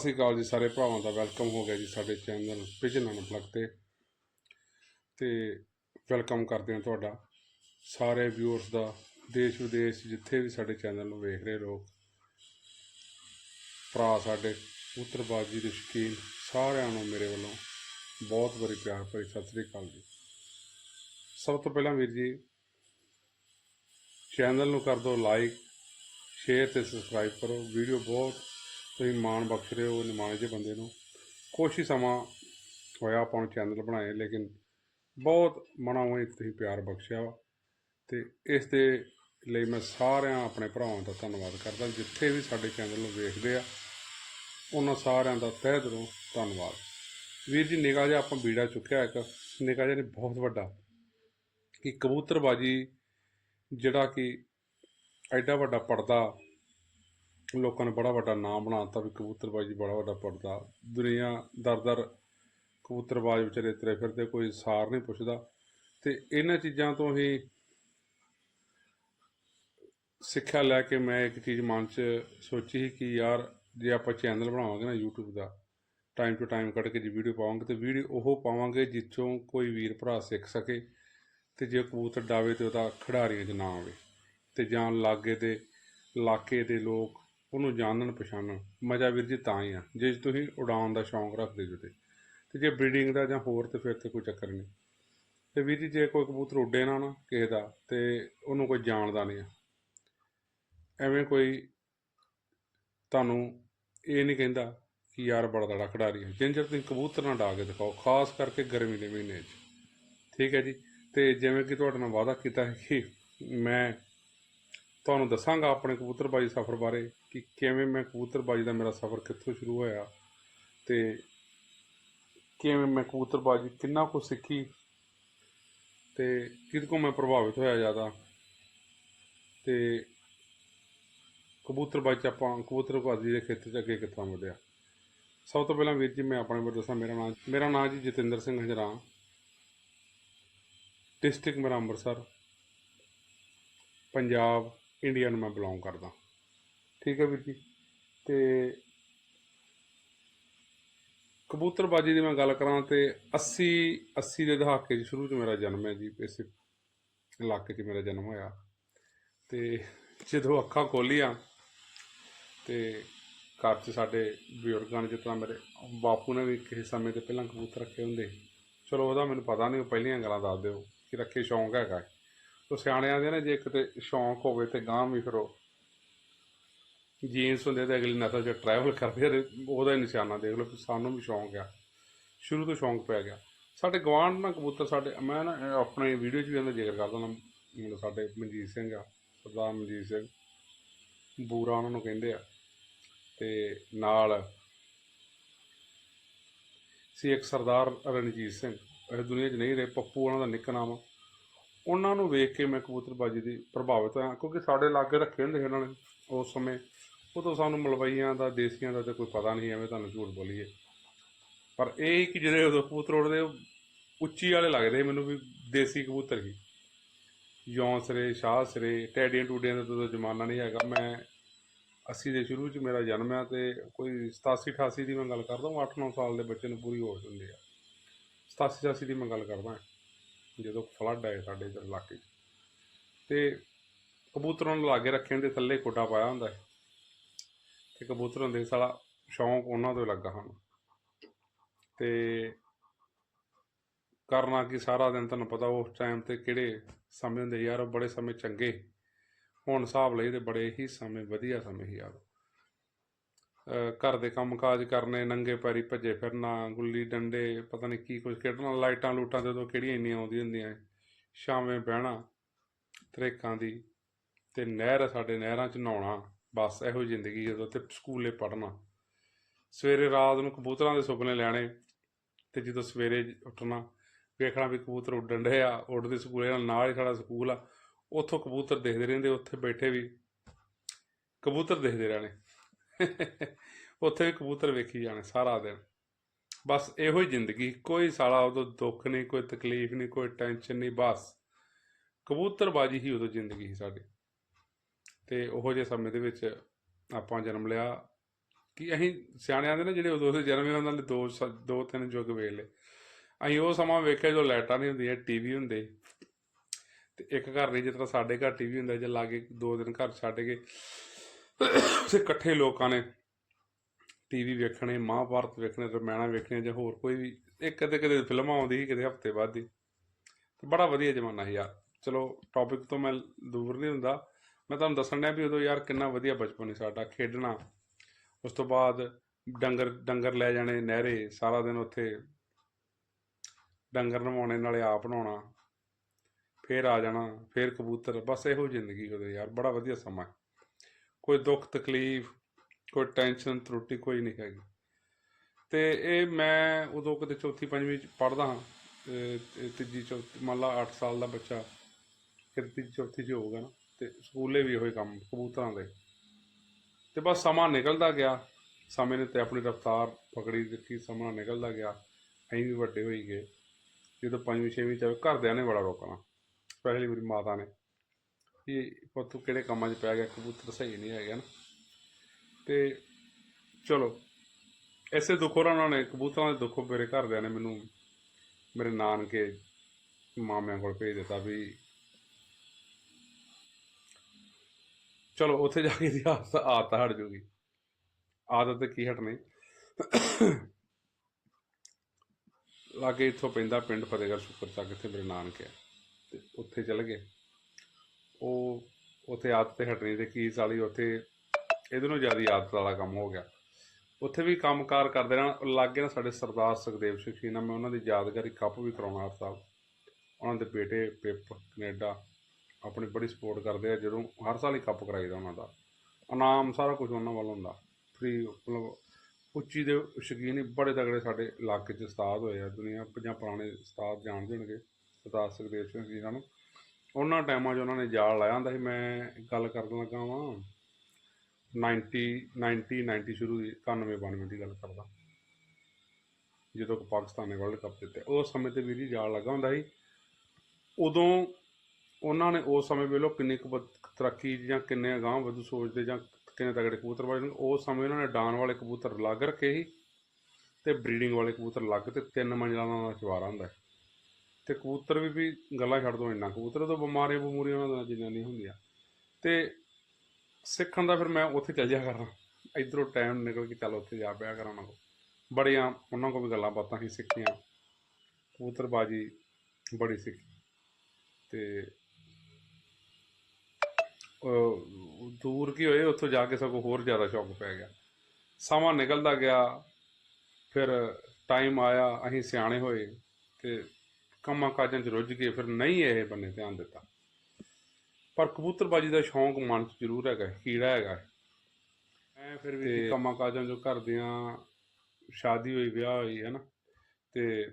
ਸਤਿ ਸ੍ਰੀ ਅਕਾਲ ਜੀ ਸਾਰੇ ਭਰਾਵਾਂ ਦਾ ਵੈਲਕਮ ਹੋ ਗਿਆ ਜੀ ਸਾਡੇ ਚੈਨਲ ਵਿਜਨ ਅਨਪਲਗ ਤੇ। ਤੇ ਵੈਲਕਮ ਕਰਦੇ ਹਾਂ ਤੁਹਾਡਾ। ਸਾਰੇ ਵਿਊਅਰਸ ਦਾ, ਦੇਸ਼ ਵਿਦੇਸ਼ ਜਿੱਥੇ ਵੀ ਸਾਡੇ ਚੈਨਲ ਨੂੰ ਵੇਖ ਰਹੇ ਲੋਕ ਭਰਾ ਸਾਡੇ ਉੱਤਰਬਾਜੀ ਦੇ ਸ਼ੌਕੀਨ, ਸਾਰਿਆਂ ਨੂੰ ਮੇਰੇ ਵੱਲੋਂ ਬਹੁਤ ਬੜੀ ਪਿਆਰ ਭਰੀ ਸਤਿ ਸ੍ਰੀ ਅਕਾਲ ਜੀ। ਸਭ ਤੋਂ ਪਹਿਲਾਂ ਵੀਰ ਜੀ ਚੈਨਲ ਨੂੰ ਕਰ ਦਿਓ ਲਾਈਕ ਸ਼ੇਅਰ ਤੇ ਸਬਸਕ੍ਰਾਈਬ ਕਰੋ। ਵੀਡੀਓ ਬਹੁਤ ਤੁਸੀਂ ਮਾਣ ਬਖਸ਼ ਰਹੇ ਹੋ, ਨਿਮਾਣੇ ਜਿਹੇ ਬੰਦੇ ਨੂੰ। ਕੁਛ ਹੀ ਸਮਾਂ ਹੋਇਆ ਆਪਾਂ ਨੂੰ ਚੈਨਲ ਬਣਾਏ, ਲੇਕਿਨ ਬਹੁਤ ਮਨਾਂ ਹੋਏ ਤੁਸੀਂ ਪਿਆਰ ਬਖਸ਼ਿਆ ਵਾ। ਤੇ ਇਸ ਦੇ ਲਈ ਮੈਂ ਸਾਰਿਆਂ ਆਪਣੇ ਭਰਾਵਾਂ ਦਾ ਧੰਨਵਾਦ ਕਰਦਾ, ਜਿੱਥੇ ਵੀ ਸਾਡੇ ਚੈਨਲ ਨੂੰ ਵੇਖਦੇ ਆ, ਉਹਨਾਂ ਸਾਰਿਆਂ ਦਾ ਤਹਿ ਦਿਲੋਂ ਧੰਨਵਾਦ। ਵੀਰ ਜੀ ਨਿਗਾਹ ਜਿਹਾ ਆਪਾਂ ਬੀੜਾ ਚੁੱਕਿਆ ਇੱਕ। ਨਿਗਾਹ ਜਿਹਾ ਨਹੀਂ, ਬਹੁਤ ਵੱਡਾ। ਕਿ ਕਬੂਤਰਬਾਜੀ ਜਿਹੜਾ ਕਿ ਐਡਾ ਵੱਡਾ ਪਰਦਾ ਲੋਕਾਂ ਨੇ ਬੜਾ ਵੱਡਾ ਨਾਮ ਬਣਾਤਾ ਵੀ ਕਬੂਤਰਬਾਜੀ ਬੜਾ ਵੱਡਾ ਪਰਦਾ। ਦੁਨੀਆ ਦਰ ਦਰ ਕਬੂਤਰਬਾਜ਼ ਵਿਚਾਰੇ ਤੁਰੇ ਫਿਰਦੇ, ਕੋਈ ਸਾਰ ਨਹੀਂ ਪੁੱਛਦਾ। ਤੇ ਇਹਨਾਂ ਚੀਜ਼ਾਂ ਤੋਂ ਹੀ ਸਿੱਖਿਆ ਲੈ ਕੇ ਮੈਂ ਇੱਕ ਚੀਜ਼ ਮਨ 'ਚ ਸੋਚੀ ਸੀ ਕਿ ਯਾਰ ਜੇ ਆਪਾਂ ਚੈਨਲ ਬਣਾਵਾਂਗੇ ਨਾ YouTube ਦਾ ਟਾਈਮ ਟੂ ਟਾਈਮ ਕੱਢ ਕੇ ਜੀ ਵੀਡੀਓ ਪਾਵਾਂਗੇ ਤੇ ਵੀਡੀਓ ਉਹ ਪਾਵਾਂਗੇ ਜਿੱਥੋਂ ਕੋਈ ਵੀਰ ਭਰਾ ਸਿੱਖ ਸਕੇ ਤੇ ਜੇ ਕਬੂਤਰ ਡਾਵੇ ਤੇ ਉਹਦਾ ਖਿਡਾਰੀਆਂ 'ਚ ਨਾ ਆਵੇ। ਤੇ ਜਾਂ ਲਾਗੇ ਦੇ ਇਲਾਕੇ ਦੇ ਲੋਕ ਉਹਨੂੰ ਜਾਣਨ, ਪਛਾਣਨ। ਮਜ਼ਾ ਵੀਰ ਜੀ ਤਾਂ ਹੀ ਆ, ਜੇ ਤੁਸੀਂ ਉਡਾਉਣ ਦਾ ਸ਼ੌਂਕ ਰੱਖਦੇ ਜੋ ਤੇ। ਤੇ ਜੇ ਬਰੀਡਿੰਗ ਦਾ ਜਾਂ ਹੋਰ ਤੇ ਫਿਰ ਤੇ ਕੋਈ ਚੱਕਰ ਨਹੀਂ। ਤੇ ਵੀਰ ਜੀ, ਜੇ ਕੋਈ ਕਬੂਤਰ ਉੱਡੇ ਨਾ ਨਾ ਕਿਸੇ ਦਾ, ਤੇ ਉਹਨੂੰ ਕੋਈ ਜਾਣਦਾ ਨਹੀਂ ਆ। ਐਵੇਂ ਕੋਈ ਤੁਹਾਨੂੰ ਇਹ ਨਹੀਂ ਕਹਿੰਦਾ ਕਿ ਯਾਰ ਬੜਾ ਦੜਾ ਖਿਡਾਰੀ ਹੈ। ਜਿੰਜਰ ਤੁਸੀਂ ਕਬੂਤਰ ਨਾ ਡਾ ਕੇ ਦਿਖਾਓ, ਖਾਸ ਕਰਕੇ ਗਰਮੀ ਦੇ ਮਹੀਨੇ 'ਚ। ਠੀਕ ਹੈ ਜੀ? ਤੇ ਜਿਵੇਂ ਕਿ ਤੁਹਾਡੇ ਨਾਲ ਵਾਅਦਾ ਕੀਤਾ ਹੈ ਕਿ ਮੈਂ ਤੁਹਾਨੂੰ ਦੱਸਾਂਗਾ ਆਪਣੇ ਕਬੂਤਰਬਾਜੀ ਸਫ਼ਰ ਬਾਰੇ ਕਿ ਕਿਵੇਂ ਮੈਂ ਕਬੂਤਰਬਾਜੀ ਦਾ ਮੇਰਾ ਸਫ਼ਰ ਕਿੱਥੋਂ ਸ਼ੁਰੂ ਹੋਇਆ ਤੇ ਕਿਵੇਂ ਮੈਂ ਕਬੂਤਰਬਾਜੀ ਕਿੰਨਾ ਕੁ ਸਿੱਖੀ ਤੇ ਕਿਹਦੇ ਕੋ ਮੈਂ ਪ੍ਰਭਾਵਿਤ ਹੋਇਆ ਜ਼ਿਆਦਾ। ਤੇ ਕਬੂਤਰਬਾਜੀ 'ਚ ਆਪਾਂ ਕਬੂਤਰਬਾਜੀ ਦੇ ਖੇਤਰ 'ਚ ਅੱਗੇ ਕਿੱਥੋਂ ਵਧਿਆ। ਸਭ ਤੋਂ ਪਹਿਲਾਂ ਵੀਰ ਜੀ ਮੈਂ ਆਪਣੇ ਬਾਰੇ ਦੱਸਾਂ, ਮੇਰਾ ਨਾਮ ਮੇਰਾ ਨਾਮ ਜੀ ਜਤਿੰਦਰ ਸਿੰਘ ਹਜਰਾ ਡਿਸਟ੍ਰਿਕਟ ਮੇਰਾ ਅੰਮ੍ਰਿਤਸਰ। ਪੰਜਾਬ ਇੰਡੀਆ ਨੂੰ ਮੈਂ ਬਿਲੋਂਗ ਕਰਦਾ। ਠੀਕ ਹੈ ਵੀਰ ਜੀ? ਤੇ ਕਬੂਤਰਬਾਜੀ ਦੀ ਮੈਂ ਗੱਲ ਕਰਾਂ ਤੇ 80 80 ਦੇ ਦਹਾਕੇ 'ਚ ਸ਼ੁਰੂ 'ਚ ਮੇਰਾ ਜਨਮ ਹੈ ਜੀ, ਇਸ ਇਲਾਕੇ 'ਚ ਮੇਰਾ ਜਨਮ ਹੋਇਆ। ਤੇ ਜਦੋਂ ਅੱਖਾਂ ਖੋਲੀਆਂ ਤੇ ਘਰ 'ਚ ਸਾਡੇ ਬਜ਼ੁਰਗਾਂ ਨੇ ਜਿਸ ਤਰ੍ਹਾਂ ਮੇਰੇ ਬਾਪੂ ਨੇ ਵੀ ਕਿਸੇ ਸਮੇਂ ਤੇ ਪਹਿਲਾਂ ਕਬੂਤਰ ਰੱਖੇ ਹੁੰਦੇ ਚਲੋ ਉਹਦਾ ਮੈਨੂੰ ਪਤਾ ਨਹੀਂ, ਉਹ ਪਹਿਲੀਆਂ ਗੱਲਾਂ ਦੱਸ ਦਿਓ ਕਿ ਰੱਖੇ ਸ਼ੌਂਕ ਹੈਗਾ। ਸੋ ਸਿਆਣਿਆਂ ਦੇ ਨੇ ਜੇ ਕਿਤੇ ਸ਼ੌਂਕ ਹੋਵੇ ਤੇ ਗਾਂ ਵੀ ਫਿਰ ਉਹ ਜੀਨਸ ਹੁੰਦੇ ਤੇ ਅਗਲੀ ਨਸਲ 'ਚ ਟਰੈਵਲ ਕਰਦੇ ਆ ਉਹਦਾ ਹੀ ਨਿਸ਼ਾਨਾ ਦੇਖ ਲਓ ਕਿ ਸਾਨੂੰ ਵੀ ਸ਼ੌਂਕ ਆ। ਸ਼ੁਰੂ ਤੋਂ ਸ਼ੌਂਕ ਪੈ ਗਿਆ। ਸਾਡੇ ਗਵਾਂਢ ਨਾਲ ਕਬੂਤਰ ਸਾਡੇ, ਮੈਂ ਨਾ ਆਪਣੇ ਵੀਡੀਓ 'ਚ ਵੀ ਇਹਦਾ ਜ਼ਿਕਰ ਕਰਦਾ ਨਾ ਮਤਲਬ ਸਾਡੇ ਮਨਜੀਤ ਸਿੰਘ ਆ, ਸਰਦਾਰ ਮਨਜੀਤ ਸਿੰਘ। ਬੂਰਾ ਉਹਨਾਂ ਨੂੰ ਕਹਿੰਦੇ ਆ। ਤੇ ਨਾਲ ਸੀ ਇੱਕ ਸਰਦਾਰ ਰਣਜੀਤ ਸਿੰਘ। ਇਹ ਦੁਨੀਆ 'ਚ ਨਹੀਂ ਰਹੇ, ਪੱਪੂ ਉਹਨਾਂ ਦਾ ਨਿੱਕ ਨਾਮ ਆ। ਉਹਨਾਂ ਨੂੰ ਵੇਖ ਕੇ ਮੈਂ ਕਬੂਤਰਬਾਜੀ ਦੀ ਪ੍ਰਭਾਵਿਤ ਹਾਂ, ਕਿਉਂਕਿ ਸਾਡੇ ਲਾਗੇ ਰੱਖੇ ਹੁੰਦੇ ਸੀ ਉਹਨਾਂ ਨੇ ਉਸ ਸਮੇਂ। ਉਹ ਉਦੋਂ ਸਾਨੂੰ ਮਲਵਈਆਂ ਦਾ, ਦੇਸੀਆਂ ਦਾ ਤਾਂ ਕੋਈ ਪਤਾ ਨਹੀਂ, ਐਵੇਂ ਤੁਹਾਨੂੰ ਝੂਠ ਬੋਲੀਏ। ਪਰ ਇਹ ਕਿ ਜਿਹੜੇ ਉਦੋਂ ਕਬੂਤਰ ਉੱਡਦੇ, ਉਹ ਉੱਚੀ ਵਾਲੇ ਲੱਗਦੇ ਮੈਨੂੰ ਵੀ, ਦੇਸੀ ਕਬੂਤਰ ਹੀ। ਯੌਂ ਸਿਰੇ ਸ਼ਾਹ ਸਿਰੇ, ਟੈਡੀਆਂ ਟੂਡੀਆਂ ਦਾ ਤਾਂ ਜ਼ਮਾਨਾ ਨਹੀਂ ਹੈਗਾ। ਮੈਂ 80 ਦੇ ਸ਼ੁਰੂ 'ਚ ਮੇਰਾ ਜਨਮ ਆ ਤੇ ਕੋਈ 87 88 ਦੀ ਮੈਂ ਗੱਲ ਕਰਦਾ 8-9 ਸਾਲ ਦੇ ਬੱਚੇ ਨੂੰ ਪੂਰੀ ਹੋਸ਼ ਹੁੰਦੀ ਆ। 87 88 ਦੀ ਮੈਂ ਗੱਲ ਕਰਦਾ। ਜਦੋਂ ਫਲੱਡ ਆਏ ਸਾਡੇ ਇੱਧਰ ਇਲਾਕੇ 'ਚ। ਤੇ ਕਬੂਤਰਾਂ ਨੂੰ ਲਾਗੇ ਰੱਖੇ ਹੁੰਦੇ ਥੱਲੇ ਕੋਟਾ ਪਾਇਆ ਹੁੰਦਾ ਹੈ ਤੇ ਕਬੂਤਰ ਹੁੰਦੇ ਸਾਲਾ ਸ਼ੌਂਕ ਉਹਨਾਂ ਤੋਂ ਹੀ ਲੱਗਾ ਹਨ ਤੇ ਕਰਨਾ ਕਿ ਸਾਰਾ ਦਿਨ ਤੁਹਾਨੂੰ ਪਤਾ ਉਸ ਟਾਈਮ ਤੇ ਕਿਹੜੇ ਸਮੇਂ ਹੁੰਦੇ ਯਾਰ ਬੜੇ ਸਮੇਂ ਚੰਗੇ। ਹੁਣ ਹਿਸਾਬ ਲਈ ਤੇ ਬੜੇ ਹੀ ਸਮੇਂ, ਵਧੀਆ ਸਮੇਂ ਹੀ ਯਾਰ। ਘਰ ਦੇ ਕੰਮਕਾਜ ਕਰਨੇ, ਨੰਗੇ ਪੈਰੀ ਭੱਜੇ ਫਿਰਨਾ, ਗੁੱਲੀ ਡੰਡੇ, ਪਤਾ ਨਹੀਂ ਕੀ ਕੁਝ ਖੇਡਣਾ, ਲਾਈਟਾਂ ਲੂਟਾਂ ਤੇ ਉਦੋਂ ਕਿਹੜੀਆਂ ਇੰਨੀਆਂ ਆਉਂਦੀਆਂ ਹੁੰਦੀਆਂ ਸ਼ਾਮੇ ਬਹਿਣਾ, ਤਰੇਕਾਂ ਦੀ, ਤੇ ਨਹਿਰ ਸਾਡੇ ਨਹਿਰਾਂ 'ਚ ਨਹਾਉਣਾ, ਬਸ ਇਹੋ ਜ਼ਿੰਦਗੀ ਜਦੋਂ ਤੇ ਸਕੂਲੇ ਪੜ੍ਹਨਾ। ਸਵੇਰੇ ਰਾਤ ਨੂੰ ਕਬੂਤਰਾਂ ਦੇ ਸੁਪਨੇ ਲੈਣੇ, ਤੇ ਜਦੋਂ ਸਵੇਰੇ ਉੱਠਣਾ, ਵੇਖਣਾ ਵੀ ਕਬੂਤਰ ਉੱਡਣ ਡਏ ਆ, ਉੱਡਦੇ ਸਕੂਲੇ ਨਾਲ ਹੀ ਸਾਡਾ ਸਕੂਲ ਆ, ਉੱਥੋਂ ਕਬੂਤਰ ਦੇਖਦੇ ਰਹਿੰਦੇ, ਉੱਥੇ ਬੈਠੇ ਵੀ ਕਬੂਤਰ ਦੇਖਦੇ ਰਹਿਣੇ। ਉੱਥੇ ਵੀ ਕਬੂਤਰ ਵੇਖੀ ਜਾਣੇ ਸਾਰਾ ਦਿਨ। ਬਸ ਇਹੋ ਹੀ ਜ਼ਿੰਦਗੀ, ਕੋਈ ਸਾਲਾ ਉਦੋਂ ਦੁੱਖ ਨਹੀਂ, ਕੋਈ ਤਕਲੀਫ ਨਹੀਂ, ਕੋਈ ਟੈਨਸ਼ਨ ਨਹੀਂ, ਬਸ ਕਬੂਤਰਬਾਜੀ ਹੀ ਉਦੋਂ ਜ਼ਿੰਦਗੀ ਸੀ ਸਾਡੀ। ਤੇ ਉਹੋ ਜਿਹੇ ਸਮੇਂ ਦੇ ਵਿੱਚ ਆਪਾਂ ਜਨਮ ਲਿਆ। ਕਿ ਅਸੀਂ ਸਿਆਣਿਆਂ ਦੇ ਨਾ ਜਿਹੜੇ ਉਦੋਂ ਦੇ ਜਨਮ ਉਹਨਾਂ ਨੇ ਦੋ ਸ- ਦੋ ਤਿੰਨ ਯੁੱਗ ਵੇਖ ਲਏ। ਅਸੀਂ ਉਹ ਸਮਾਂ ਵੇਖਿਆ ਜਦੋਂ ਲਾਈਟਾਂ ਨਹੀਂ ਹੁੰਦੀਆਂ, ਟੀਵੀ ਹੁੰਦੇ। ਤੇ ਇੱਕ ਘਰ ਨਹੀਂ, ਜਿਸ ਤਰ੍ਹਾਂ ਸਾਡੇ ਘਰ ਟੀਵੀ ਹੁੰਦਾ, ਜੇ ਲਾਗੇ ਦੋ ਦਿਨ ਘਰ ਛੱਡ ਕੇ ਤੇ ਇਕੱਠੇ ਲੋਕਾਂ ਨੇ ਟੀਵੀ ਵੇਖਣੇ, ਮਹਾਭਾਰਤ ਵੇਖਣੇ, ਰਮਾਇਣਾ ਵੇਖਣੇ ਜਾਂ ਹੋਰ ਕੋਈ ਵੀ, ਇਹ ਕਦੇ ਕਦੇ ਫਿਲਮਾਂ ਆਉਂਦੀ ਸੀ ਕਿਤੇ ਹਫ਼ਤੇ ਬਾਅਦ ਦੀ। ਤੇ ਬੜਾ ਵਧੀਆ ਜ਼ਮਾਨਾ ਸੀ ਯਾਰ। ਚਲੋ ਟੌਪਿਕ ਤੋਂ ਮੈਂ ਦੂਰ ਨਹੀਂ ਹੁੰਦਾ। ਮੈਂ ਤੁਹਾਨੂੰ ਦੱਸਣ ਡਿਆ ਵੀ ਉਦੋਂ ਯਾਰ ਕਿੰਨਾ ਵਧੀਆ ਬਚਪਨ ਸੀ ਸਾਡਾ, ਖੇਡਣਾ। ਉਸ ਤੋਂ ਬਾਅਦ ਡੰਗਰ ਡੰਗਰ ਲੈ ਜਾਣੇ ਨਹਿਰੇ, ਸਾਰਾ ਦਿਨ ਉੱਥੇ ਡੰਗਰ ਨਵਾਉਣੇ, ਨਾਲੇ ਆਪ ਨਹਾਉਣਾ। ਫੇਰ ਆ ਜਾਣਾ, ਫੇਰ ਕਬੂਤਰ, ਬਸ ਇਹੋ ਜ਼ਿੰਦਗੀ ਉਹਦੇ ਯਾਰ, ਬੜਾ ਵਧੀਆ ਸਮਾਂ। ਕੋਈ ਦੁੱਖ ਤਕਲੀਫ ਕੋਈ ਟੈਨਸ਼ਨ ਤਰੁੱਟੀ ਕੋਈ ਨਹੀਂ ਹੈਗੀ। ਤੇ ਇਹ ਮੈਂ ਉਦੋਂ ਕਿਤੇ ਚੌਥੀ ਪੰਜਵੀਂ ਚ ਪੜ੍ਹਦਾ ਹਾਂ ਤੀਜੀ ਚੌਥੀ ਮੰਨ ਲਾ 8 ਸਾਲ ਦਾ ਬੱਚਾ ਫਿਰ ਤੀਜੀ ਚੌਥੀ ਚ ਹੋਊਗਾ ਨਾ ਤੇ ਸਕੂਲੇ ਵੀ ਇਹੋ ਕੰਮ ਕਬੂਤਰਾਂ ਦੇ। ਤੇ ਬਸ ਸਮਾਂ ਨਿਕਲਦਾ ਗਿਆ ਸਮੇਂ ਨੇ ਤੇ ਆਪਣੀ ਰਫ਼ਤਾਰ ਪਕੜੀ ਦਿੱਤੀ ਸਮਾਂ ਨਿਕਲਦਾ ਗਿਆ ਅਸੀਂ ਵੀ ਵੱਡੇ ਹੋਈ ਗਏ। ਜਦੋਂ ਪੰਜਵੀਂ ਛੇਵੀਂ ਚ ਆਏ, ਘਰਦਿਆਂ ਨੇ ਬੜਾ ਰੋਕਣਾ। ਸਪੈਸ਼ਲੀ ਮੇਰੀ ਮਾਤਾ ਨੇ ਕਿ ਪੁੱਤ ਕਿਹੜੇ ਕੰਮਾਂ 'ਚ ਪੈ ਗਿਆ, ਕਬੂਤਰ ਸਹੀ ਨਹੀਂ ਹੈਗਾ ਨਾ ਤੇ ਚਲੋ, ਐਸੇ ਦੁੱਖੋਂ ਉਹਨਾਂ ਨੇ ਕਬੂਤਰਾਂ ਦੇ ਦੁੱਖੋਂ ਮੇਰੇ ਘਰਦਿਆਂ ਨੇ ਮੈਨੂੰ, ਮੇਰੇ ਨਾਨਕੇ, ਮਾਮਿਆਂ ਕੋਲ ਭੇਜ ਦਿੱਤਾ ਵੀ, ਚਲੋ, ਉੱਥੇ ਜਾ ਕੇ ਦੀ ਆਦਤ ਆਦਤ ਹਟ ਜੂਗੀ। ਆਦਤ ਤੇ ਕੀ ਹਟਣੀ? ਲਾਗੇ ਇੱਥੋਂ ਪੈਂਦਾ ਪਿੰਡ ਫਤਿਹਗੜ੍ਹ ਸ਼ੁਕਰ ਚੱਕ, ਇੱਥੇ ਮੇਰੇ ਨਾਨਕੇ ਆ। ਤੇ ਉੱਥੇ ਚਲੇ ਗਏ। ਉਹ ਉੱਥੇ ਆਦਤ ਤੇ ਹਟਣੀ ਤੇ ਕੀ ਸਾਲੀ ਉੱਥੇ ਇਹਦੇ ਨੂੰ ਜ਼ਿਆਦਾ ਆਦਤ ਵਾਲਾ ਕੰਮ ਹੋ ਗਿਆ। ਉੱਥੇ ਵੀ ਕੰਮਕਾਰ ਕਰਦੇ ਰਹਿਣ, ਲਾਗੇ ਨਾ ਸਾਡੇ ਸਰਦਾਰ ਸੁਖਦੇਵ ਸਿੰਘ ਜੀ ਨਾਲ ਮੈਂ ਉਹਨਾਂ ਦੀ ਯਾਦਗਾਰੀ ਕੱਪ ਵੀ ਕਰਾਉਣਾ ਹਰ ਸਾਲ। ਉਹਨਾਂ ਦੇ ਬੇਟੇ ਪਿਪ ਕੈਨੇਡਾ ਆਪਣੀ ਬੜੀ ਸਪੋਰਟ ਕਰਦੇ ਆ, ਜਦੋਂ ਹਰ ਸਾਲ ਹੀ ਕੱਪ ਕਰਾਈਦਾ ਉਹਨਾਂ ਦਾ। ਇਨਾਮ ਸਾਰਾ ਕੁਝ ਉਹਨਾਂ ਵੱਲ ਹੁੰਦਾ। ਫ੍ਰੀ ਮਤਲਬ ਉੱਚੀ ਦੇ ਸ਼ੌਕੀਨ ਹੀ ਬੜੇ ਤਗੜੇ ਸਾਡੇ ਇਲਾਕੇ 'ਚ ਉਸਤਾਦ ਹੋਏ ਆ, ਦੁਨੀਆ ਪੰਜਾਂ ਪੁਰਾਣੇ ਉਸਤਾਦ ਜਾਣਦੇ ਹੋਣਗੇ ਸਰਦਾਰ ਸੁਖਦੇਵ ਸਿੰਘ ਜੀ ਨੂੰ। ਉਹਨਾਂ ਟਾਈਮਾਂ 'ਚ ਉਹਨਾਂ ਨੇ ਜਾਲ ਲਾਇਆ ਹੁੰਦਾ ਸੀ, ਮੈਂ ਗੱਲ ਕਰਨ ਲੱਗਾ ਵਾਂ। 90 90 90 ਸ਼ੁਰੂ ਦੀ 91 92 ਦੀ ਗੱਲ ਕਰਦਾ। ਜਦੋਂ ਕਿ ਪਾਕਿਸਤਾਨ ਨੇ ਵਰਲਡ ਕੱਪ ਜਿੱਤਿਆ। ਉਸ ਸਮੇਂ ਤੇ ਵੀਰ ਜੀ ਜਾਲ ਲੱਗਾ ਹੁੰਦਾ ਸੀ। ਉਦੋਂ ਉਹਨਾਂ ਨੇ ਉਸ ਸਮੇਂ ਵੇਲੋ ਕਿੰਨੀ ਕੁ ਵਧ- ਤਰੱਕੀ ਜਾਂ ਕਿੰਨੇ ਅਗਾਂਹ ਵਧੂ ਸੋਚਦੇ ਜਾਂ ਕਿੰਨੇ ਤਗੜੇ ਕਬੂਤਰ ਵਾਲੇ ਨੇ ਉਸ ਸਮੇਂ ਉਹਨਾਂ ਨੇ ਡਾਨ ਵਾਲੇ ਕਬੂਤਰ ਲੱਗ ਰੱਖੇ ਸੀ ਤੇ ਬਰੀਡਿੰਗ ਵਾਲੇ ਕਬੂਤਰ ਲੱਗ ਤੇ ਤਿੰਨ ਮੰਜ਼ਲਾਂ ਦਾ ਚਵਾਰਾ ਹੁੰਦਾ ਸੀ। ਤੇ ਕਬੂਤਰ ਵੀ ਵੀ ਗੱਲਾਂ ਛੱਡ ਦੋ ਇੰਨਾ। ਕਬੂਤਰ ਤੋਂ ਬਿਮਾਰੀਆਂ, ਬਮੂਰੀਆਂ ਉਹਨਾਂ ਦਾ ਜਿੰਨਾ ਨਹੀਂ ਹੁੰਦੀਆਂ। ਤੇ ਸਿੱਖਣ ਦਾ ਫਿਰ ਮੈਂ ਉੱਥੇ ਚੱਲ ਜਾ ਕਰਾਂ ਇਧਰੋਂ ਟਾਈਮ ਨਿਕਲ ਕੇ ਚੱਲ ਉੱਥੇ ਜਾ ਪਿਆ ਕਰਾਂ ਉਹਨਾਂ ਕੋਲ। ਬੜੀਆਂ ਉਹਨਾਂ ਕੋਲ ਵੀ ਗੱਲਾਂ ਬਾਤਾਂ ਹੀ ਸਿੱਖੀਆਂ। ਕਬੂਤਰਬਾਜੀ ਬੜੀ ਸਿੱਖੀ। ਤੇ ਦੂਰ ਕੀ ਹੋਏ, ਉੱਥੋਂ ਜਾ ਕੇ ਸਗੋਂ ਹੋਰ ਜ਼ਿਆਦਾ ਸ਼ੌਕ ਪੈ ਗਿਆ। ਸਮਾਂ ਨਿਕਲਦਾ ਗਿਆ, ਫਿਰ ਟਾਈਮ ਆਇਆ, ਅਸੀਂ ਸਿਆਣੇ ਹੋਏ ਤੇ ਕੰਮਾਂ ਕਾਜਾਂ 'ਚ ਰੁੱਝ ਗਏ ਫਿਰ ਨਹੀਂ ਇਹ ਬੰਨੇ ਧਿਆਨ ਦਿੱਤਾ। ਪਰ ਕਬੂਤਰਬਾਜੀ ਦਾ ਸ਼ੌਂਕ ਮਨ 'ਚ ਜ਼ਰੂਰ ਹੈਗਾ ਕੀੜਾ ਹੈਗਾ। ਐ ਫਿਰ ਵੀ ਕੰਮਾਂ ਕਾਜਾਂ ਜੋ ਘਰ ਦੀਆਂ ਸ਼ਾਦੀ ਹੋਈ ਵਿਆਹ ਹੋਈ ਹੈ ਨਾ? ਤੇ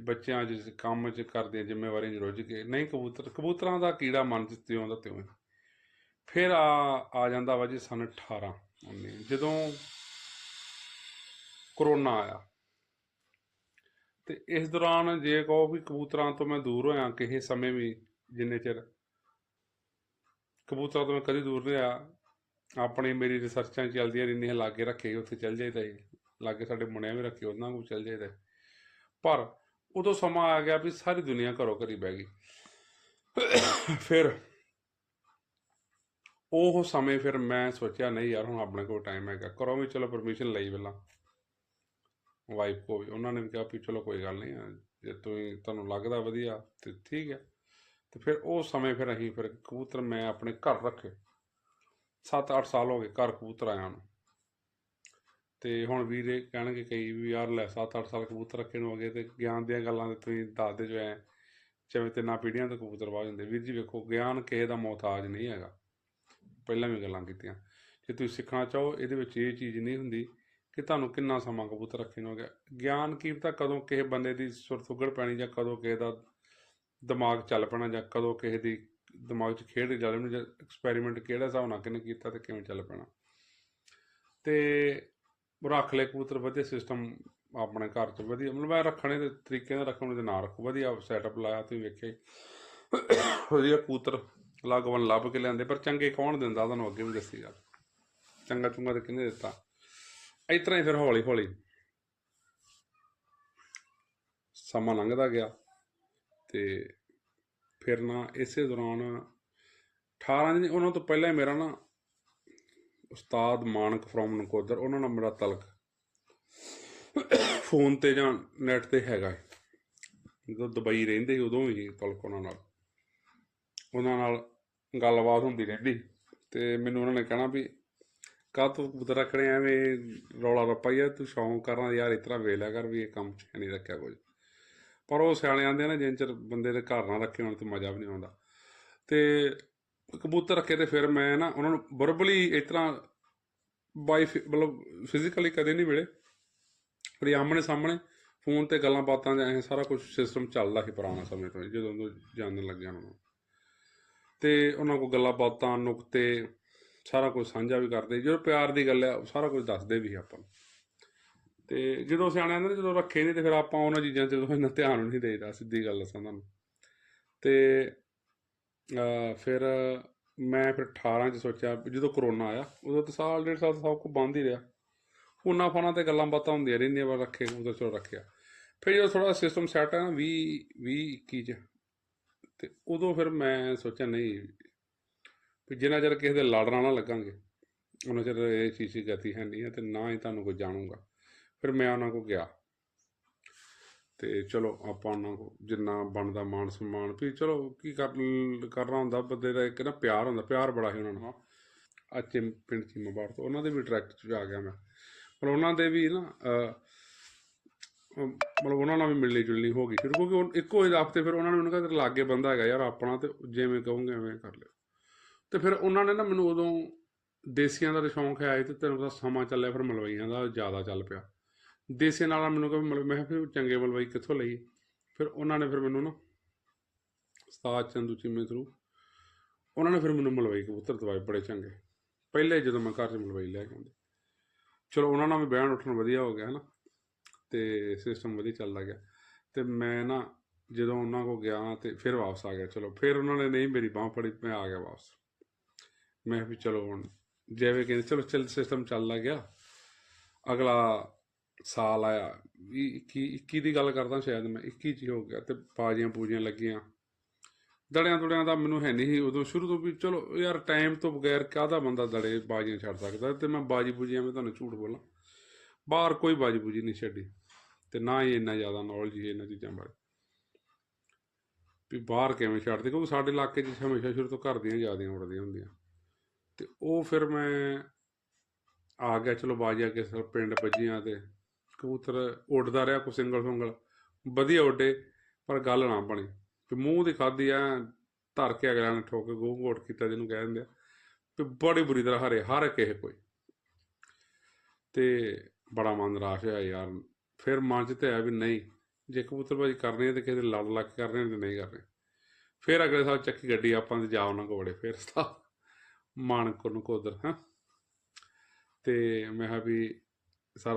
ਬੱਚਿਆਂ 'ਚ ਕੰਮ 'ਚ ਕਰਦੇ ਜ਼ਿੰਮੇਵਾਰੀਆਂ 'ਚ ਰੁੱਝ ਕੇ ਨਹੀਂ ਕਬੂਤਰ ਕਬੂਤਰਾਂ ਦਾ ਕੀੜਾ ਮਨ 'ਚ ਤਿਉਂ ਦਾ ਤਿਉਂ। ਫਿਰ ਆ ਆ ਜਾਂਦਾ ਵਾ ਜੀ ਸਨ 18 19 ਜਦੋਂ ਕਰੋਨਾ ਆਇਆ ਤੇ ਇਸ ਦੌਰਾਨ ਜੇ ਕਹੋ ਵੀ ਕਬੂਤਰਾਂ ਤੋਂ ਮੈਂ ਦੂਰ ਹੋਇਆ ਕਿਸੇ ਸਮੇਂ ਵੀ, ਜਿੰਨੇ ਚਿਰ ਕਬੂਤਰਾਂ ਤੋਂ ਮੈਂ ਕਦੀ ਦੂਰ ਨਹੀਂ ਆ ਆਪਣੀ ਮੇਰੀ ਰਿਸਰਚਾਂ ਚੱਲਦੀਆਂ ਰਹਿੰਦੀਆਂ, ਲਾਗੇ ਰੱਖੇ ਉੱਥੇ ਚੱਲ ਜਾਈਦਾ ਜੀ ਲਾਗੇ ਸਾਡੇ ਮੁੰਡਿਆਂ ਵੀ ਰੱਖੇ, ਉਹਨਾਂ ਕੋਲ ਚੱਲ ਜਾਈਦਾ ਪਰ ਉਦੋਂ ਸਮਾਂ ਆ ਗਿਆ ਵੀ ਸਾਰੀ ਦੁਨੀਆ ਘਰੋਂ ਘਰੀ ਬਹਿ ਗਈ। ਫਿਰ ਉਹ ਸਮੇਂ ਫਿਰ ਮੈਂ ਸੋਚਿਆ, ਨਹੀਂ ਯਾਰ ਹੁਣ ਆਪਣੇ ਕੋਲ ਟਾਈਮ ਹੈਗਾ ਕਰੋ ਵੀ ਚਲੋ ਪਰਮਿਸ਼ਨ ਲਈ ਪਹਿਲਾਂ। ਵਾਈਫ ਕੋ ਵੀ ਉਹਨਾਂ ਨੇ ਵੀ ਕਿਹਾ ਵੀ ਚਲੋ ਕੋਈ ਗੱਲ ਨਹੀਂ, ਜੇ ਤੁਸੀਂ ਤੁਹਾਨੂੰ ਲੱਗਦਾ ਵਧੀਆ ਤੇ ਠੀਕ ਹੈ। ਤੇ ਫਿਰ ਉਹ ਸਮੇਂ ਫਿਰ ਅਸੀਂ ਫਿਰ ਕਬੂਤਰ ਮੈਂ ਆਪਣੇ ਘਰ ਰੱਖੇ। 7-8 ਸਾਲ ਹੋ ਗਏ ਘਰ ਕਬੂਤਰ ਆਇਆਂ ਨੂੰ। ਤੇ ਹੁਣ ਵੀਰੇ ਕਹਿਣਗੇ ਕਈ ਵੀ ਯਾਰ ਲੈ 7-8 ਸਾਲ ਕਬੂਤਰ ਰੱਖੇ ਨੂੰ ਹੋ ਗਏ ਤੇ ਗਿਆਨ ਦੀਆਂ ਗੱਲਾਂ ਤੇ ਤੁਸੀਂ ਦੱਸਦੇ ਜੋ ਐ, ਜਿਵੇਂ ਤਿੰਨਾਂ ਪੀੜ੍ਹੀਆਂ ਤੋਂ ਕਬੂਤਰ ਬਾਜ ਹੁੰਦੇ। ਵੀਰ ਜੀ ਵੇਖੋ, ਗਿਆਨ ਕਿਸੇ ਦਾ ਮੁਹਤਾਜ ਨਹੀਂ ਹੈਗਾ। ਪਹਿਲਾਂ ਵੀ ਗੱਲਾਂ ਕੀਤੀਆਂ। ਜੇ ਤੁਸੀਂ ਸਿੱਖਣਾ ਚਾਹੋ, ਇਹਦੇ ਵਿੱਚ ਇਹ ਚੀਜ਼ ਨਹੀਂ ਹੁੰਦੀ ਕਿ ਤੁਹਾਨੂੰ ਕਿੰਨਾ ਸਮਾਂ ਕਬੂਤਰ ਰੱਖੇ ਨੂੰ ਹੋ ਗਿਆ ਗਿਆਨ ਕੀ ਕਦੋਂ ਕਿਸੇ ਬੰਦੇ ਦੀ ਸੁਰਤੁਗੜ ਪੈਣੀ ਜਾਂ ਕਦੋਂ ਕਿਸੇ ਦਾ ਦਿਮਾਗ ਚੱਲ ਪੈਣਾ ਜਾਂ ਕਦੋਂ ਕਿਸੇ ਦੀ ਦਿਮਾਗ 'ਚ ਖੇਡ ਚੱਲ ਪੈਣੀ ਜਾਂ ਐਕਸਪੈਰੀਮੈਂਟ ਕਿਹੜਾ ਹਿਸਾਬ ਨਾਲ ਕਿਹਨੇ ਕੀਤਾ ਤੇ ਕਿਵੇਂ ਚੱਲ ਪੈਣਾ। ਤੇ ਰੱਖ ਲੈ ਕਬੂਤਰ ਵਧੀਆ ਸਿਸਟਮ ਆਪਣੇ ਘਰ 'ਚ ਵਧੀਆ, ਮਤਲਬ ਮੈਂ ਰੱਖਣੇ ਦੇ ਤਰੀਕੇ ਨਾਲ ਰੱਖਣ ਦੇ ਨਾ ਰੱਖੋ, ਵਧੀਆ ਸੈਟਅਪ ਲਾਇਆ ਤੁਸੀਂ ਵੇਖੇ। ਵਧੀਆ ਕਬੂਤਰ ਲਾਗਵਨ ਲੱਭ ਕੇ ਲਿਆਂਦੇ, ਪਰ ਚੰਗੇ ਕੌਣ ਦਿੰਦਾ? ਤੁਹਾਨੂੰ ਅੱਗੇ ਵੀ ਦੱਸੀ ਗੱਲ ਚੰਗਾ ਚੁੰਗਾ ਤੇ ਕਿਹਨੇ ਦਿੱਤਾ? ਇਸ ਤਰ੍ਹਾਂ ਹੀ ਫਿਰ ਹੌਲੀ ਹੌਲੀ। ਸਮਾਂ ਲੰਘਦਾ ਗਿਆ ਤੇ ਫਿਰ ਨਾ ਇਸੇ ਦੌਰਾਨ 18 ਦਿਨ, ਉਹਨਾਂ ਤੋਂ ਪਹਿਲਾਂ ਹੀ ਮੇਰਾ ਨਾ ਉਸਤਾਦ ਮਾਨਕ ਫਰੋਮ ਨਕੋਦਰ, ਉਹਨਾਂ ਨਾਲ ਮੇਰਾ ਤਲਕ। ਫੋਨ ਤੇ ਜਾਂ ਨੈਟ ਤੇ ਹੈਗਾ ਜਦੋਂ ਦੁਬਈ ਰਹਿੰਦੇ ਸੀ, ਉਦੋਂ ਵੀ ਤਲਕ ਉਹਨਾਂ ਨਾਲ। ਉਹਨਾਂ ਨਾਲ ਗੱਲਬਾਤ ਹੁੰਦੀ ਰਹਿੰਦੀ ਤੇ ਮੈਨੂੰ ਉਹਨਾਂ ਨੇ ਕਹਿਣਾ ਵੀ ਕਾਹ ਤੂੰ ਕਬੂਤਰ ਰੱਖਣੇ ਐਵੇਂ ਰੌਲਾ ਰੱਪਾ ਹੀ ਆ ਤੂੰ ਸ਼ੌਂਕ ਕਰਨਾ ਯਾਰ, ਇਸ ਤਰ੍ਹਾਂ ਵੇਲਿਆ ਕਰ ਵੀ ਇਹ ਕੰਮ ਚ ਨਹੀਂ ਰੱਖਿਆ ਕੁਝ। ਪਰ ਉਹ ਸਿਆਣੇ ਆਂਦੇ ਨੇ, ਜਿੰਨ ਚਿਰ ਬੰਦੇ ਦੇ ਘਰ ਨਾ ਰੱਖੇ ਹੋਣ ਤੇ ਮਜ਼ਾ ਵੀ ਨਹੀਂ ਆਉਂਦਾ। ਤੇ ਕਬੂਤਰ ਰੱਖੇ ਤੇ ਫਿਰ ਮੈਂ ਨਾ ਉਹਨਾਂ ਨੂੰ ਵਰਬਲੀ ਇਸ ਤਰ੍ਹਾਂ ਬਾਈ ਮਤਲਬ ਫਿਜ਼ੀਕਲੀ ਕਦੇ ਨਹੀਂ ਮਿਲੇ। ਪਰ ਆਮਣੇ ਸਾਹਮਣੇ, ਫੋਨ ਤੇ ਗੱਲਾਂ ਬਾਤਾਂ ਜਾਂ ਇਹ ਸਾਰਾ ਕੁਝ ਸਿਸਟਮ ਚੱਲਦਾ ਸੀ ਪੁਰਾਣਾ ਸਮੇਂ ਤੋਂ ਜਦੋਂ ਤੋਂ ਜਾਣਨ ਲੱਗਿਆ ਉਹਨਾਂ ਤੇ ਉਹਨਾਂ ਕੋਲ ਗੱਲਾਂ ਬਾਤਾਂ, ਨੁਕਤੇ ਸਾਰਾ ਕੁਝ ਸਾਂਝਾ ਵੀ ਕਰਦੇ ਜਦੋਂ ਪਿਆਰ ਦੀ ਗੱਲ ਹੈ ਸਾਰਾ ਕੁਝ ਦੱਸਦੇ ਵੀ ਆਪਾਂ ਨੂੰ। ਤੇ ਜਦੋਂ ਸਿਆਣੇ ਆਂਦੇ ਨੇ ਜਦੋਂ ਰੱਖੇ ਨਹੀਂ ਤੇ ਫਿਰ ਆਪਾਂ ਉਹਨਾਂ ਚੀਜ਼ਾਂ 'ਚ ਇੰਨਾ ਧਿਆਨ ਨਹੀਂ ਦੇਈਦਾ, ਸਿੱਧੀ ਗੱਲ ਦੱਸਾਂ ਤੁਹਾਨੂੰ ਤੇ ਫਿਰ ਮੈਂ ਫਿਰ 18 ਚ ਸੋਚਿਆ, ਜਦੋਂ ਕਰੋਨਾ ਆਇਆ, ਉਦੋਂ ਤਾਂ ਸਾਲ, ਡੇਢ ਸਾਲ ਸਭ ਕੁਝ ਬੰਦ ਹੀ ਰਿਹਾ। ਫੋਨਾਂ ਫਾਨਾਂ ਤੇ ਗੱਲਾਂ ਬਾਤਾਂ ਹੁੰਦੀਆਂ ਰਹਿੰਦੀਆਂ, ਪਰ ਰੱਖੇ, ਉਦੋਂ ਚਲੋ ਰੱਖਿਆ। ਫਿਰ ਜਦੋਂ ਥੋੜਾ ਸਿਸਟਮ ਸੈੱਟ ਆ ਨਾ 20 20 21 ਚ, ਤੇ ਉਦੋਂ ਫਿਰ ਮੈਂ ਸੋਚਿਆ, ਨਹੀਂ ਵੀ ਜਿੰਨਾ ਚਿਰ ਕਿਸੇ ਦੇ ਲੜਨਾ ਨਾ ਲੱਗਾਂਗੇ, ਉਹਨਾਂ ਚਿਰ ਇਹ ਚੀਜ਼ ਦੀ ਗਤੀ ਹੈ ਨਹੀਂ ਹੈ ਤੇ ਨਾ ਹੀ ਤੁਹਾਨੂੰ ਕੋਈ ਜਾਣੂਗਾ। ਫਿਰ ਮੈਂ ਉਹਨਾਂ ਕੋਲ ਗਿਆ। ਤੇ ਚਲੋ ਆਪਾਂ ਉਹਨਾਂ ਕੋ ਜਿੰਨਾ ਬਣਦਾ ਮਾਨ ਸਨਮਾਨ ਵੀ ਚਲੋ ਕੀ ਕਰ ਕਰਨਾ ਹੁੰਦਾ, ਬੰਦੇ ਦਾ ਇੱਕ ਨਾ ਪਿਆਰ ਹੁੰਦਾ, ਪਿਆਰ ਬੜਾ ਸੀ ਉਹਨਾਂ ਨਾਲ ਅੱਛੇ ਪਿੰਡ ਚੀਮਾਬਾੜ ਤੋਂ, ਉਹਨਾਂ ਦੇ ਵੀ ਡਾਇਰੈਕਟ ਚ ਆ ਗਿਆ ਮੈਂ। ਪਰ ਉਹਨਾਂ ਦੇ ਵੀ ਨਾ ਮਤਲਬ ਉਹਨਾਂ ਨਾਲ ਵੀ ਮਿਲਣੀ ਜੁਲਣੀ ਹੋ ਗਈ। ਫਿਰ ਕਿਉਂਕਿ ਉਹ ਇੱਕੋ ਹੀ ਹਫ਼ਤੇ ਫਿਰ ਉਹਨਾਂ ਨੇ ਮੈਨੂੰ ਕਿਹਾ ਤੇਰੇ ਲਾਗੇ ਬੰਦਾ ਹੈਗਾ ਯਾਰ ਆਪਣਾ ਤੇ ਜਿਵੇਂ ਕਹੋਗੇ ਐਵੇਂ ਕਰ ਲਿਓ। ਤੇ ਫਿਰ ਉਹਨਾਂ ਨੇ ਨਾ ਮੈਨੂੰ ਉਦੋਂ ਦੇਸੀਆਂ ਦਾ ਤਾਂ ਸ਼ੌਂਕ ਹੈ ਤੇ ਤੈਨੂੰ ਪਤਾ ਸਮਾਂ ਚੱਲਿਆ, ਫਿਰ ਮਲਵਈਆਂ ਦਾ ਜ਼ਿਆਦਾ ਚੱਲ ਪਿਆ। ਦੇਸੀਆਂ ਨਾਲ ਮੈਨੂੰ ਕਹਿੰਦੇ ਮਤਲਬ ਮੈਂ ਕਿਹਾ ਫਿਰ ਚੰਗੇ ਮਲਵਈ ਕਿੱਥੋਂ ਲਈ? ਫਿਰ ਉਹਨਾਂ ਨੇ ਫਿਰ ਮੈਨੂੰ ਨਾ ਉਸਤਾਦ ਚੰਦੂ ਚੀਮੇ ਥਰੂ ਉਹਨਾਂ ਨੇ ਫਿਰ ਮੈਨੂੰ ਮਲਵਈ ਕਬੂਤਰ ਦਵਾਏ, ਬੜੇ ਚੰਗੇ। ਪਹਿਲੇ ਜਦੋਂ ਮੈਂ ਘਰ 'ਚ ਮਲਵਈ ਲੈ ਕੇ ਆਉਂਦੇ। ਚਲੋ ਉਹਨਾਂ ਨਾਲ ਵੀ ਬਹਿਣ ਉੱਠਣ ਵਧੀਆ ਹੋ ਗਿਆ, ਹਨਾ? ਤੇ ਸਿਸਟਮ ਵਧੀਆ ਚੱਲਦਾ ਗਿਆ। ਤੇ ਮੈਂ ਨਾ ਜਦੋਂ ਉਹਨਾਂ ਕੋ ਗਿਆ ਤੇ ਫਿਰ ਵਾਪਸ ਆ ਗਿਆ। ਚਲੋ, ਫਿਰ ਉਹਨਾਂ ਨੇ ਨਹੀਂ ਮੇਰੀ ਬਾਹ ਫੜੀ, ਮੈਂ ਆ ਗਿਆ ਵਾਪਸ। ਮੈਂ ਕਿਹਾ ਵੀ ਚਲੋ ਹੁਣ ਜਿਵੇਂ ਕਹਿੰਦੇ, ਚਲੋ ਚੱਲ ਸਿਸਟਮ ਚੱਲਦਾ ਗਿਆ ਅਗਲਾ ਸਾਲ ਆਇਆ। ਵੀ 21 21 ਦੀ ਗੱਲ ਕਰਦਾ ਸ਼ਾਇਦ ਮੈਂ 21 ਚ ਹੀ ਹੋ ਗਿਆ ਤੇ ਬਾਜੀਆਂ ਪੂਜੀਆਂ ਲੱਗੀਆਂ। ਦੜਿਆਂ ਦੁੜਿਆਂ ਦਾ ਮੈਨੂੰ ਹੈ ਨਹੀਂ ਸੀ ਉਦੋਂ। ਸ਼ੁਰੂ ਤੋਂ ਵੀ ਚਲੋ ਯਾਰ ਟਾਈਮ ਤੋਂ ਬਗੈਰ ਕਾਹਦਾ ਬੰਦਾ ਦੜੇ ਬਾਜੀਆਂ ਛੱਡ ਸਕਦਾ? ਤੇ ਮੈਂ ਬਾਜੀ ਪੂਜੀਆਂ ਮੈਂ ਤੁਹਾਨੂੰ ਝੂਠ ਬੋਲਾਂ। ਬਾਹਰ ਕੋਈ ਬਾਜੀ ਪੂਜੀ ਨਹੀਂ ਛੱਡੀ। ਤੇ ਨਾ ਹੀ ਇੰਨਾ ਜ਼ਿਆਦਾ ਨੌਲੇਜ ਹੀ ਇਹਨਾਂ ਚੀਜ਼ਾਂ ਬਾਰੇ। ਵੀ ਬਾਹਰ ਕਿਵੇਂ ਛੱਡਦੇ? ਕਿਉਂਕਿ ਸਾਡੇ ਇਲਾਕੇ 'ਚ ਹਮੇਸ਼ਾ ਸ਼ੁਰੂ ਤੋਂ ਘਰ ਦੀਆਂ ਜ਼ਿਆਦੀਆਂ ਉੜਦੀਆਂ ਹੁੰਦੀਆਂ। ਤੇ ਉਹ ਫਿਰ ਮੈਂ ਆ ਗਿਆ, ਚਲੋ ਬਾਜੀਆਂ ਕੇ ਸਰ, ਪਿੰਡ ਭੱਜੀਆਂ ਤੇ ਕਬੂਤਰ ਉੱਡਦਾ ਰਿਹਾ ਕੋ ਸਿੰਗਲ ਸੁੰਗਲ। ਵਧੀਆ ਉੱਡੇ, ਪਰ ਗੱਲ ਨਾ ਬਣੀ। ਤੇ ਮੂੰਹ ਦੀ ਖਾਦੀ ਆ ਧਰ ਕੇ ਅਗਲਿਆਂ ਨੇ ਠੋਕ ਕੇ ਗੂੰ ਗੋਟ ਕੀਤਾ ਜਿਹਨੂੰ ਕਹਿ ਦਿੰਦੇ ਆ। ਤੇ ਬੜੀ ਬੁਰੀ ਤਰ੍ਹਾਂ ਹਰੇ, ਹਰ ਕਿਸੇ ਕੋਈ। ਤੇ ਬੜਾ ਮਨ ਨਿਰਾਸ਼ ਹੋਇਆ ਯਾਰ। ਫਿਰ ਮਨ ਚ ਤੇ ਆਇਆ ਵੀ ਨਹੀਂ, ਜੇ ਕਬੂਤਰਬਾਜੀ ਕਰਨੀ ਹੈ ਤੇ ਕਿਸੇ ਦੇ ਲੜ ਲੱਗ ਕੇ ਕਰਨੀ ਹੈ ਤੇ ਨਹੀਂ ਕਰਨੀ। ਫਿਰ ਅਗਲੇ ਸਾਲ ਚੱਕੀ ਗੱਡੀ ਆਪਾਂ ਤੇ ਜਾ ਉਹਨਾਂ ਫਿਰ ਸਤਾ ਮਾਨਕ ਨੂੰ ਕੋਦਰ, ਹਾਂ। ਤੇ ਮੈਂ ਕਿਹਾ ਵੀ ਸਰ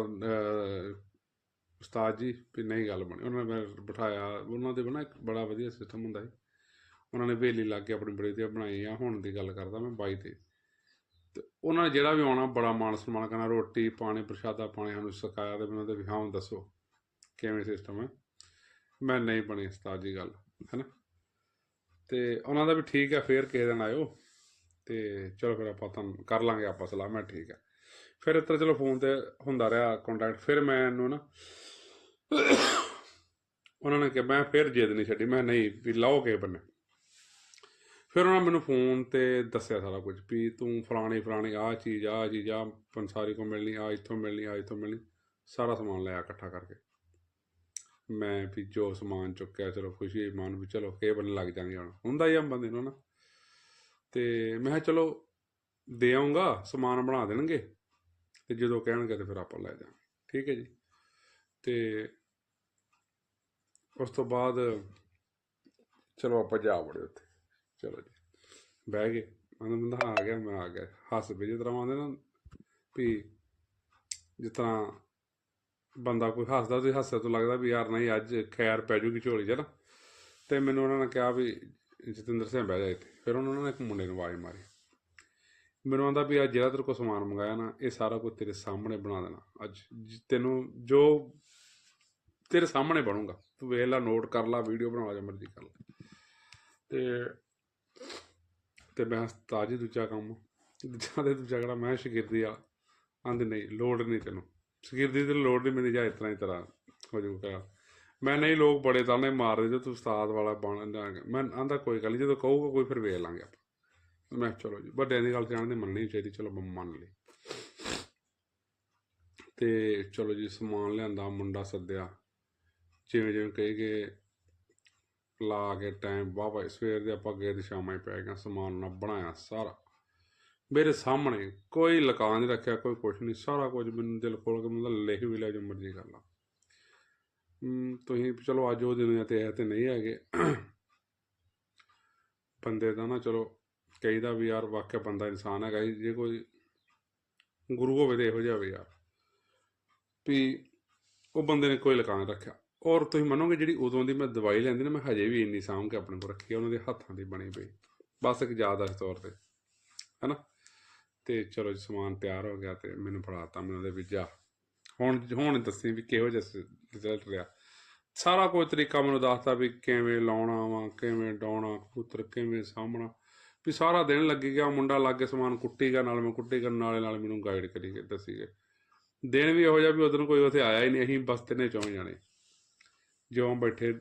ਉਸਤਾਦ ਜੀ, ਵੀ ਨਹੀਂ ਗੱਲ ਬਣੀ। ਉਹਨਾਂ ਨੇ ਮੈਂ ਬਿਠਾਇਆ, ਉਹਨਾਂ ਦੇ ਬਣਾ ਇੱਕ ਬੜਾ ਵਧੀਆ ਸਿਸਟਮ ਹੁੰਦਾ ਸੀ। ਉਹਨਾਂ ਨੇ ਵੇਲੀ ਲਾ ਕੇ ਆਪਣੀ ਬੜੀ ਤੇ ਬਣਾਈ ਆ, ਹੁਣ ਦੀ ਗੱਲ ਕਰਦਾ ਮੈਂ ਬਾਈ ਤੇ। ਤੇ ਉਹਨਾਂ ਨੇ ਜਿਹੜਾ ਵੀ ਆਉਣਾ, ਬੜਾ ਮਾਣ ਸਨਮਾਨ ਕਰਨਾ, ਰੋਟੀ, ਪਾਣੀ, ਪ੍ਰਸ਼ਾਦਾ ਪਾਣੀ ਸਾਨੂੰ ਸਿਖਾਇਆ ਤੇ ਮੈਨੂੰ ਤੇ ਵੀ, ਹਾਂ, ਹੁਣ ਦੱਸੋ, ਕਿਵੇਂ ਸਿਸਟਮ ਹੈ? ਮੈਂ, ਨਹੀਂ ਬਣੀ ਉਸਤਾਦ ਜੀ ਗੱਲ ਹੈਨਾ ਤੇ ਉਹਨਾਂ ਦਾ ਵੀ ਠੀਕ ਹੈ, ਫੇਰ ਕਿਸੇ ਦਿਨ ਆਇਓ। ਤੇ ਚਲੋ ਫਿਰ ਆਪਾਂ ਤੁਹਾਨੂੰ ਕਰ ਲਾਂਗੇ ਆਪਾਂ ਸਲਾਹ, ਮੈਂ ਠੀਕ ਹੈ ਫਿਰ ਇੱਧਰ ਚਲੋ ਫੋਨ ਤੇ ਹੁੰਦਾ ਰਿਹਾ ਕੰਟੈਕਟ ਫਿਰ ਮੈਂ ਇਹਨੂੰ ਨਾ ਉਹਨਾਂ ਨੇ ਕਿਹਾ, ਮੈਂ ਫਿਰ ਜਿੱਦ ਨਹੀਂ ਛੱਡੀ, ਮੈਂ ਨਹੀਂ ਵੀ ਲਾਓ ਕੇ ਬੰਨੇ। ਫਿਰ ਉਹਨਾਂ ਮੈਨੂੰ ਫੋਨ ਤੇ ਦੱਸਿਆ ਸਾਰਾ ਕੁਝ ਵੀ ਤੂੰ ਫਲਾਣੀ ਫਲਾਣੀ, ਆਹ ਚੀਜ਼ ਆਹ ਚੀਜ਼ ਆ ਪੰਸਾਰੀ ਕੋ ਮਿਲਣੀ ਆ ਇੱਥੋਂ ਮਿਲਣੀ ਆ ਇੱਥੋਂ ਮਿਲਣੀ, ਸਾਰਾ ਸਮਾਨ ਲਿਆ ਇਕੱਠਾ ਕਰਕੇ। ਮੈਂ ਵੀ ਜੋ ਸਮਾਨ ਚੁੱਕਿਆ, ਚਲੋ ਖੁਸ਼ੀ, ਮਨ ਵੀ ਚਲੋ ਕੇ ਬੰਨੇ ਲੱਗ ਜਾਂਗੇ ਹੁਣ। ਹੁੰਦਾ ਹੀ ਆ ਬੰਦੇ ਨੂੰ ਨਾ। ਤੇ ਮੈਂ ਕਿਹਾ ਚਲੋ ਦੇ ਆਉਂਗਾ ਸਮਾਨ ਬਣਾ ਦੇਣਗੇ। ਤੇ ਜਦੋਂ ਕਹਿਣਗੇ ਤੇ ਫਿਰ ਆਪਾਂ ਲੈ ਜਾਵਾਂਗੇ। ਠੀਕ ਹੈ ਜੀ? ਤੇ ਉਸ ਤੋਂ ਬਾਅਦ ਚਲੋ ਆਪਾਂ ਜਾ ਵੜੇ ਉੱਥੇ। ਚਲੋ ਜੀ। ਬਹਿ ਗਏ। ਮੈਨੂੰ ਬੰਦਾ ਆ ਗਿਆ, ਮੈਂ ਆ ਗਿਆ। ਹੱਸ ਪਏ ਜਿਸ ਤਰ੍ਹਾਂ ਆਉਂਦੇ ਨਾ ਵੀ ਜਿਸ ਤਰ੍ਹਾਂ ਬੰਦਾ ਕੋਈ ਹੱਸਦਾ ਤੇ ਹੱਸੇ ਤੋਂ ਲੱਗਦਾ ਵੀ ਯਾਰ ਨਹੀਂ, ਅੱਜ ਖੈਰ ਪੈ ਜੂਗੀ ਝੋਲੀ 'ਚ ਨਾ। ਤੇ ਮੈਨੂੰ ਉਹਨਾਂ ਨੇ ਕਿਹਾ ਵੀ ਜਤਿੰਦਰ ਸਿੰਘ ਬਹਿ ਜਾ ਇੱਥੇ। ਫਿਰ ਉਹਨਾਂ ਨੇ ਇੱਕ ਮੁੰਡੇ ਨੂੰ ਆਵਾਜ਼ ਮਾਰੀ। ਮੈਨੂੰ ਆਂਦਾ ਵੀ ਅੱਜ ਜਿਹੜਾ ਤੇਰੇ ਕੋਲ ਸਮਾਨ ਮੰਗਾਇਆ ਨਾ, ਇਹ ਸਾਰਾ ਕੁਝ ਤੇਰੇ ਸਾਹਮਣੇ ਬਣਾ ਦੇਣਾ। ਅੱਜ ਤੈਨੂੰ ਜੋ ਤੇਰੇ ਸਾਹਮਣੇ ਬਣੂਗਾ, ਤੂੰ ਵੇਖ ਲੈ ਨੋਟ ਕਰ ਲੈ ਵੀਡੀਓ ਬਣਾ ਲਾ, ਜਾਂ ਮਰਜ਼ੀ ਕਰ ਲੈ। ਤੇ ਤੇ ਮੈਂ ਤਾਜੀ ਦੂਜਾ ਕੰਮ, ਦੂਜਾ ਤੇ ਦੂਜਾ ਕਿਹੜਾ ਮੈਂ ਸ਼ਗਿਰਦੀ ਆ, ਆਂਦੇ ਨਹੀਂ, ਲੋੜ ਨਹੀਂ ਤੈਨੂੰ। ਸ਼ਗਿਰਦੀ ਤੇ ਲੋੜ ਨਹੀਂ ਮੈਨੂੰ ਜਾਂ ਇਸ ਤਰ੍ਹਾਂ ਹੀ ਤਰ੍ਹਾਂ ਹੋ ਜਾਊਗਾ। ਮੈਂ ਨਹੀਂ, ਲੋਕ ਬੜੇ ਤਾਨੇ ਮਾਰਦੇ ਜੇ ਤੂੰ ਉਸਤਾਦ ਵਾਲਾ ਬਣ ਜਾਏਗਾ। ਮੈਂ ਆਂਦਾ ਕੋਈ ਗੱਲ ਨਹੀਂ ਜਦੋਂ ਕਹੂਗਾ ਕੋਈ ਫਿਰ ਵੇਖ ਲਾਂਗੇ ਆਪਾਂ। ਮੈਂ ਕਿਹਾ, ਚਲੋ ਜੀ, ਵੱਡਿਆਂ ਦੀ ਗੱਲ ਜਾਣਦੇ ਮੰਨਣੀ ਚਾਹੀਦੀ, ਚਲੋ ਮੰਨ ਲਈ। ਤੇ ਚਲੋ ਜੀ, ਸਮਾਨ ਲਿਆਂਦਾ, ਮੁੰਡਾ ਸੱਦਿਆ। ਜਿਵੇਂ ਜਿਵੇਂ ਕਹੇ ਕਿ ਲਾ ਕੇ ਟਾਈਮ ਵਾਵਾ ਸਵੇਰ ਦੇ ਆਪਾਂ ਗਏ ਤੇ ਸ਼ਾਮਾਂ ਹੀ ਪੈ ਗਿਆ ਸਮਾਨ ਨਾ ਬਣਾਇਆ ਸਾਰਾ। ਮੇਰੇ ਸਾਹਮਣੇ ਕੋਈ ਲਕਾਂ ਨਹੀਂ ਰੱਖਿਆ, ਕੋਈ ਕੁਛ ਨਹੀਂ ਸਾਰਾ ਕੁਝ ਮੈਨੂੰ ਦਿਲ ਖੋਲ ਕੇ ਮਤਲਬ ਲਿਖ ਵੀ ਲਿਆ ਜੋ ਮਰਜ਼ੀ ਕਰ ਲਾ। ਤੁਸੀਂ ਚਲੋ ਅੱਜ ਉਹ ਦਿਨ ਤੇ ਹੈ ਤੇ ਨਹੀਂ ਹੈਗੇ। ਬੰਦੇ ਦਾ ਨਾ ਚਲੋ ਕਹੀਦਾ ਵੀ ਯਾਰ ਵਾਕਿਆ ਬੰਦਾ ਇਨਸਾਨ ਹੈਗਾ ਜੇ ਕੋਈ ਗੁਰੂ ਹੋਵੇ ਤੇ ਇਹੋ ਜਿਹਾ ਹੋਵੇ ਯਾਰ ਵੀ ਉਹ ਬੰਦੇ ਨੇ ਕੋਈ ਲਕਾਂ ਨਹੀਂ ਰੱਖਿਆ। ਔਰ ਤੁਸੀਂ ਮੰਨੋਗੇ ਜਿਹੜੀ ਉਦੋਂ ਦੀ ਮੈਂ ਦਵਾਈ ਲੈਂਦੀ ਨਾ, ਮੈਂ ਹਜੇ ਵੀ ਇੰਨੀ ਸਾਂਭ ਕੇ ਆਪਣੇ ਕੋਲ ਰੱਖੀ ਆ, ਉਹਨਾਂ ਦੇ ਹੱਥਾਂ ਦੀ ਬਣੀ ਪਈ। ਬਸ ਇੱਕ ਯਾਦਦਾਸ਼ਤ ਤੌਰ ਤੇ, ਹੈਨਾ? ਤੇ ਚਲੋ ਸਮਾਨ ਤਿਆਰ ਹੋ ਗਿਆ ਤੇ ਮੈਨੂੰ ਫੜਾਤਾ, ਮੈਨੂੰ ਉਹਦੇ ਵਿੱਚ ਜਾ। ਹੁਣ ਹੁਣ ਦੱਸੀ ਵੀ ਕਿਹੋ ਜਿਹਾ ਰਿਜ਼ਲਟ ਰਿਹਾ। ਸਾਰਾ ਕੋਈ ਤਰੀਕਾ ਮੈਨੂੰ ਦੱਸਦਾ ਵੀ ਕਿਵੇਂ ਲਾਉਣਾ ਵਾ, ਕਿਵੇਂ ਡਾਉਣਾ, ਕਬੂਤਰ ਕਿਵੇਂ ਸਾਹਮਣਾ ਵੀ ਸਾਰਾ ਦਿਨ ਲੱਗੀ ਗਿਆ, ਮੁੰਡਾ ਲੱਗੇ ਸਮਾਨ ਕੁੱਟੀ ਗਿਆ, ਨਾਲ ਮੈਂ ਕੁੱਟੀ ਕਰਨ ਨਾਲੇ ਨਾਲ ਮੈਨੂੰ ਗਾਈਡ ਕਰੀ ਗਏ, ਦੱਸੀ ਗਏ। ਦਿਨ ਵੀ ਇਹੋ ਜਿਹਾ ਵੀ ਉਦੋਂ ਕੋਈ ਉੱਥੇ ਆਇਆ ਹੀ ਨਹੀਂ, ਅਸੀਂ ਬਸ ਤਿੰਨੇ ਚੌਂ ਜਾਣੇ। ਜਿਉਂ ਬੈਠੇ,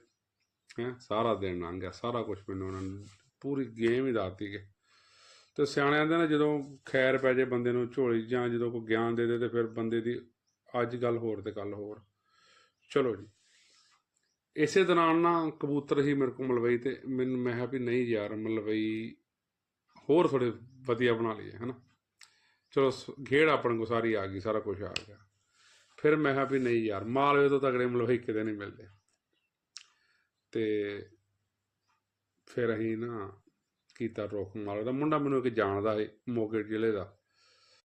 ਹੈ, ਸਾਰਾ ਦਿਨ ਲੰਘ ਗਿਆ, ਸਾਰਾ ਕੁਝ ਮੈਨੂੰ ਉਹਨਾਂ ਨੇ, ਪੂਰੀ ਗੇਮ ਹੀ ਦੱਸਤੀ ਕਿ ਤੇ ਸਿਆਣਿਆਂ ਦੇ ਨਾ ਜਦੋਂ ਖੈਰ ਪੈ ਜੇ ਬੰਦੇ ਨੂੰ, ਝੋਲੀ ਜਾਂ ਜਦੋਂ ਕੋਈ ਗਿਆਨ ਦੇ ਦੇ, ਤੇ ਫਿਰ ਬੰਦੇ ਦੀ ਅੱਜ ਗੱਲ ਹੋਰ ਤੇ ਕੱਲ ਹੋਰ। ਚਲੋ ਜੀ। ਇਸੇ ਦੌਰਾਨ ਨਾ ਕਬੂਤਰ ਹੀ ਮੇਰੇ ਕੋਲ ਮਲਵਈ ਤੇ ਮੈਨੂੰ ਮੈਂ ਕਿਹਾ ਵੀ ਨਹੀਂ ਯਾਰ, ਮਲਵਈ ਹੋਰ ਥੋੜੇ ਵਧੀਆ ਬਣਾ ਲਈਏ, ਹਨਾ। ਚਲੋ ਸ- ਖੇਡ ਆਪਣੇ ਕੋ ਸਾਰੀ ਆ ਗਈ, ਸਾਰਾ ਕੁਝ ਆ ਗਿਆ। ਫਿਰ ਮੈਂ ਕਿਹਾ ਵੀ ਨਹੀਂ ਯਾਰ, ਮਾਲਵੇ ਤੋਂ ਤਗੜੇ ਮਲਵਈ ਕਿਤੇ ਨਹੀਂ ਮਿਲਦੇ। ਤੇ ਫਿਰ ਅਸੀਂ ਨਾ ਕੀਤਾ ਰੁੱਖ ਮਾਲਵੇ ਦਾ। ਮੁੰਡਾ ਮੈਨੂੰ ਇੱਕ ਜਾਣਦਾ ਹੈ ਮੋਗੇ ਜ਼ਿਲ੍ਹੇ ਦਾ।